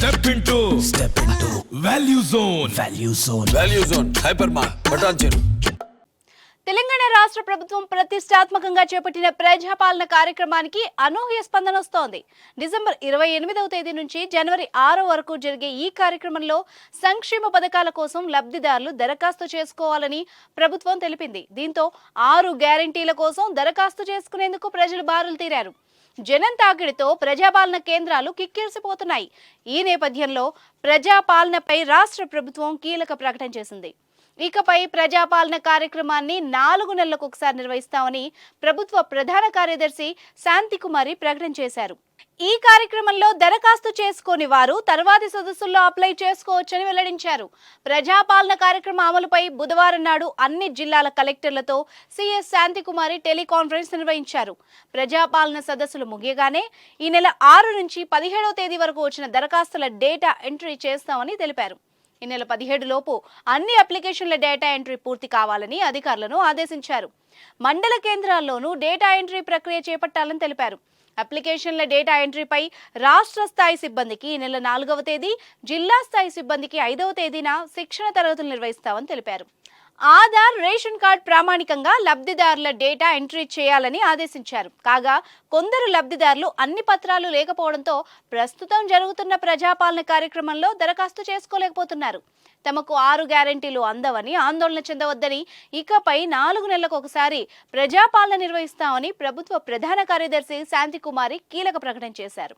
Step into step into value zone value zone value zone hyper mart Patancheru Telangana రాష్ట్ర ప్రభుత్వం ప్రతిష్టాత్మకంగా చేపట్టిన ప్రజాపాలన కార్యక్రమానికి అనూహ్య స్పందన వస్తోంది. డిసెంబర్ ఇరవై ఎనిమిదవ తేదీ నుంచి జనవరి ఆరు వరకు జరిగే ఈ కార్యక్రమంలో సంక్షేమ పథకాల కోసం లబ్ధిదారులు దరఖాస్తు చేసుకోవాలని ప్రభుత్వం తెలిపింది. దీంతో ఆరు గ్యారంటీల కోసం దరఖాస్తు చేసుకునేందుకు ప్రజలు బారులు తీరారు. జనం తాకిడితో ప్రజాపాలన కేంద్రాలు కిక్కిరిసిపోతున్నాయి. ఈ నేపథ్యంలో ప్రజాపాలనపై రాష్ట్ర ప్రభుత్వం కీలక ప్రకటన చేసింది. ఇకపై ప్రజాపాలన కార్యక్రమాన్ని నాలుగు నెలలకు ఒకసారి నిర్వహిస్తామని ప్రభుత్వ ప్రధాన కార్యదర్శి శాంతికుమారి ప్రకటన చేశారు. ఈ కార్యక్రమంలో దరఖాస్తు చేసుకోని వారు తర్వాతి సదస్సుల్లో అప్లై చేసుకోవచ్చని వెల్లడించారు. ప్రజాపాలన కార్యక్రమం అమలుపై బుధవారం నాడు అన్ని జిల్లాల కలెక్టర్లతో సిఎస్ శాంతికుమారి టెలికాన్ఫరెన్స్ నిర్వహించారు. ప్రజాపాలన సదస్సులు ముగియగానే ఈ నెల ఆరు నుంచి పదిహేడవ తేదీ వరకు వచ్చిన దరఖాస్తుల డేటా ఎంట్రీ చేస్తామని తెలిపారు. ఈ నెల పదిహేడు లోపు అన్ని అప్లికేషన్ల డేటా ఎంట్రీ పూర్తి కావాలని అధికారులను ఆదేశించారు. మండల కేంద్రాల్లోనూ డేటా ఎంట్రీ ప్రక్రియ చేపట్టాలని తెలిపారు. అప్లికేషన్ల డేటా ఎంట్రీపై రాష్ట్ర స్థాయి సిబ్బందికి ఈ నెల నాలుగవ తేదీ జిల్లా స్థాయి సిబ్బందికి ఐదవ తేదీన శిక్షణ తరగతులు నిర్వహిస్తామని తెలిపారు. ఆధార్ రేషన్ కార్డ్ ప్రామాణికంగా లబ్ధిదారుల డేటా ఎంట్రీ చేయాలని ఆదేశించారు. కాగా కొందరు లబ్ధిదారులు అన్ని పత్రాలు లేకపోవడంతో ప్రస్తుతం జరుగుతున్న ప్రజాపాలన కార్యక్రమంలో దరఖాస్తు చేసుకోలేకపోతున్నారు. తమకు ఆరు గ్యారంటీలు అందవని ఆందోళన చెందవద్దని ఇకపై నాలుగు నెలలకు ఒకసారి ప్రజాపాలన నిర్వహిస్తామని ప్రభుత్వ ప్రధాన కార్యదర్శి శాంతికుమారి కీలక ప్రకటన చేశారు.